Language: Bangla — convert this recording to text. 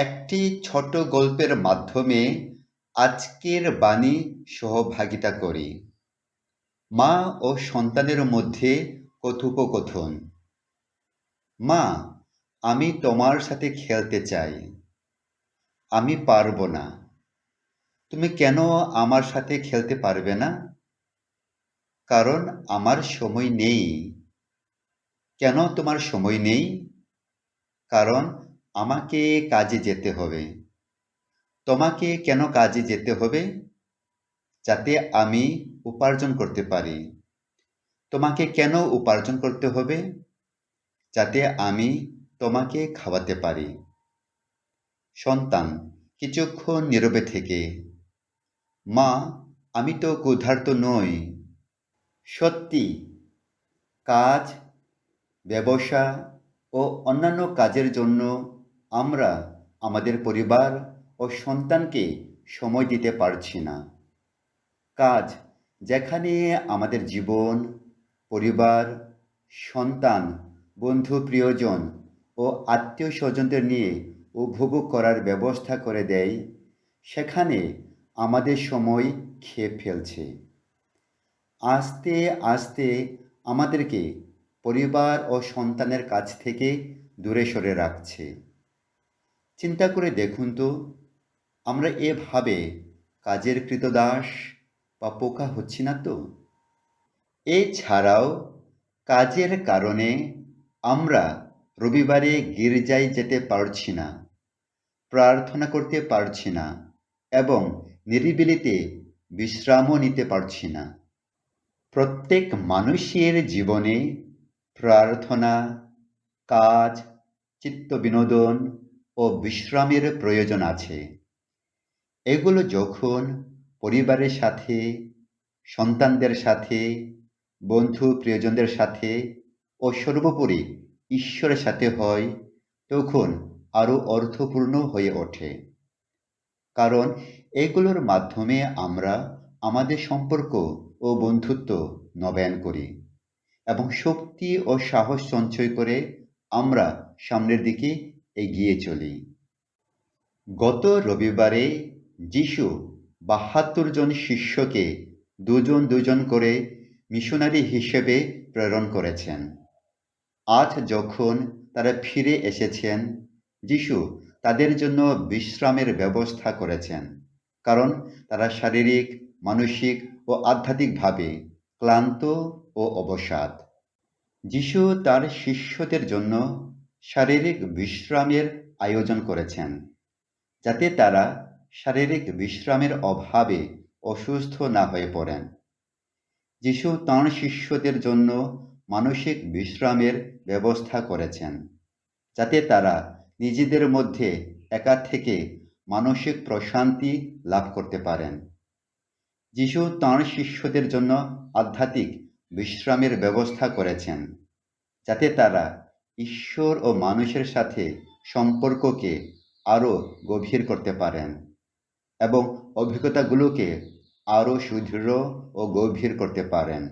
একটি ছোট গল্পের মাধ্যমে আজকের বাণী সহভাগিতা করি। মা ও সন্তানের মধ্যে কথোপকথন। মা, আমি তোমার সাথে খেলতে চাই। আমি পারব না। তুমি কেন আমার সাথে খেলতে পারবে না? কারণ আমার সময় নেই। কেন তোমার সময় নেই? কারণ আমাকে কাজে যেতে হবে। তোমাকে কেন কাজে যেতে হবে? যাতে আমি উপার্জন করতে পারি। তোমাকে কেন উপার্জন করতে হবে? যাতে আমি তোমাকে খাওয়াতে পারি। সন্তান, কিছুক্ষণ নীরবে থেকে। মা, আমি তো ক্ষুধার্ত নই। সত্যি, কাজ, ব্যবসা ও অন্যান্য কাজের জন্য আমরা আমাদের পরিবার ও সন্তানকে সময় দিতে পারছি না। কাজ যেখানে আমাদের জীবন, পরিবার, সন্তান, বন্ধু, প্রিয়জন ও আত্মীয় স্বজনদের নিয়ে উপভোগ করার ব্যবস্থা করে দেয়, সেখানে আমাদের সময় খেয়ে ফেলছে। আস্তে আস্তে আমাদেরকে পরিবার ও সন্তানের কাছ থেকে দূরে সরে রাখছে। চিন্তা করে দেখুন তো, আমরা এভাবে কাজের কৃতদাস বা পোকা হচ্ছি না তো? এছাড়াও কাজের কারণে আমরা রবিবারে গির্জায় যেতে পারছি না, প্রার্থনা করতে পারছি না এবং নিরিবিলিতে বিশ্রামও নিতে পারছি না। প্রত্যেক মানুষের জীবনে প্রার্থনা, কাজ, চিত্ত বিনোদন ও বিশ্রামের প্রয়োজন আছে। এগুলো যখন পরিবারের সাথে, সন্তানদের সাথে, বন্ধু প্রিয়জনদের সাথে ও সর্বোপরি ঈশ্বরের সাথে হয়, তখন আরও অর্থপূর্ণ হয়ে ওঠে। কারণ এগুলোর মাধ্যমে আমরা আমাদের সম্পর্ক ও বন্ধুত্ব নবায়ন করি এবং শক্তি ও সাহস সঞ্চয় করে আমরা সামনের দিকে এগিয়ে চলি। গত রবিবারে যিশু বাহাত্তর জন শিষ্যকে দুজন দুজন করে মিশনারি হিসেবে প্রেরণ করেছেন। আজ যখন তারা ফিরে এসেছেন, যিশু তাদের জন্য বিশ্রামের ব্যবস্থা করেছেন, কারণ তারা শারীরিক, মানসিক ও আধ্যাত্মিকভাবে ক্লান্ত ও অবসাদ। যিশু তার শিষ্যদের জন্য শারীরিক বিশ্রামের আয়োজন করেছেন, যাতে তারা শারীরিক বিশ্রামের অভাবে অসুস্থ না হয়ে পড়েন। যিশু তাঁর শিষ্যদের জন্য মানসিক বিশ্রামের ব্যবস্থা করেছেন, যাতে তারা নিজেদের মধ্যে একা থেকে মানসিক প্রশান্তি লাভ করতে পারেন। যিশু তাঁর শিষ্যদের জন্য আধ্যাত্মিক বিশ্রামের ব্যবস্থা করেছেন, যাতে তারা ঈশ্বর ও মানুষের সাথে সম্পর্ককে আরও গভীর করতে পারেন এবং অভিজ্ঞতাগুলোকে আরও সুদৃঢ় ও গভীর করতে পারেন।